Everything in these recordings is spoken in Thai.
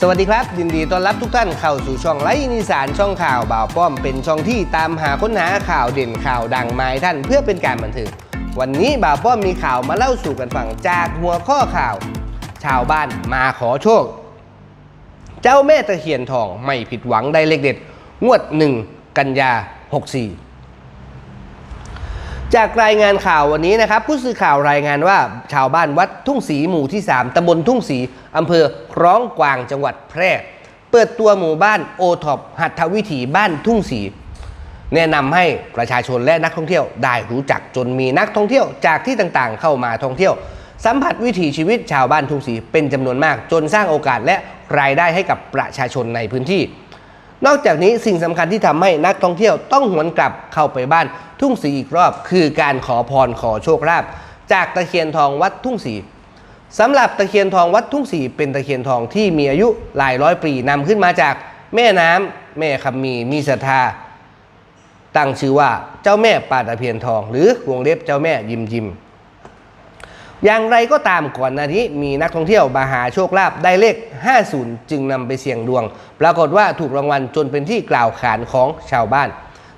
สวัสดีครับ ยินดีต้อนรับทุกท่านเข้าสู่ช่องไลฟ์นิสานช่องข่าวบ่าวป้อมเป็นช่องที่ตามหาค้นหาข่าวเด่นข่าวดังมาให้ท่านเพื่อเป็นการบันเทิงวันนี้บ่าวป้อมมีข่าวมาเล่าสู่กันฟังจากหัวข้อข่าว ชาวบ้านมาขอโชค เจ้าแม่ตะเคียนทองไม่ผิดหวังได้เลขเด็ด งวด1กันยา64 จากรายงานข่าววันนี้นะครับ ผู้สื่อข่าวรายงานว่าชาวบ้านวัดทุ่งศรีหมู่ที่ 3ตำบลทุ่งศรีอำเภอคล้องกวางจังหวัดแพร่ เปิดตัวหมู่บ้านโอท็อปหัตถวิถีบ้านทุ่งศรีแนะนำให้ประชาชนและนักท่องเที่ยวได้รู้จักจนมีนักท่องเที่ยวจากที่ต่างๆ เข้ามาท่องเที่ยว สัมผัสวิถีชีวิตชาวบ้านทุ่งศรีเป็นจำนวนมากจนสร้างโอกาสและรายได้ให้กับประชาชนในพื้นที่ นอกจากนี้สิ่งสำคัญที่ทำให้นักท่องเที่ยวต้องหวนกลับเข้าไปบ้านทุ่งศรีอีกรอบ คือการขอพรขอโชคลาภจากตะเคียนทองวัดทุ่งศรีสำหรับตะเคียนทองวัดทุ่งศรีเป็นตะเคียนทองที่มีอายุหลายร้อยปีนำขึ้นมาจากแม่น้ำแม่คำมีมีศรัทธาตั้งชื่อว่าเจ้าแม่ปาตะเพียนทอง หรือวงเล็บเจ้าแม่ยิมยิม อย่างไรก็ตามก่อนหน้านี้มีนักท่องเที่ยวมาหาโชคลาภได้เลข 50 จึงนำไปเสี่ยงดวง ปรากฏว่าถูกรางวัลจนเป็นที่กล่าวขานของชาวบ้าน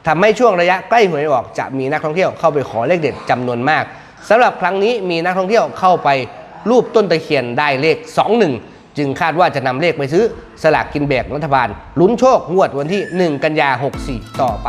ทำให้ช่วงระยะใกล้หวยออกจะมีนักท่องเที่ยวเข้าไปขอเลขเด็ดจำนวนมากสำหรับครั้งนี้มีนักท่องเที่ยวเข้าไปรูปต้นตะเคียนได้เลข 21 จึงคาดว่าจะนำเลขไปซื้อสลากกินแบ่งรัฐบาลลุ้นโชคงวดวันที่ 1 กันยา64 ต่อไป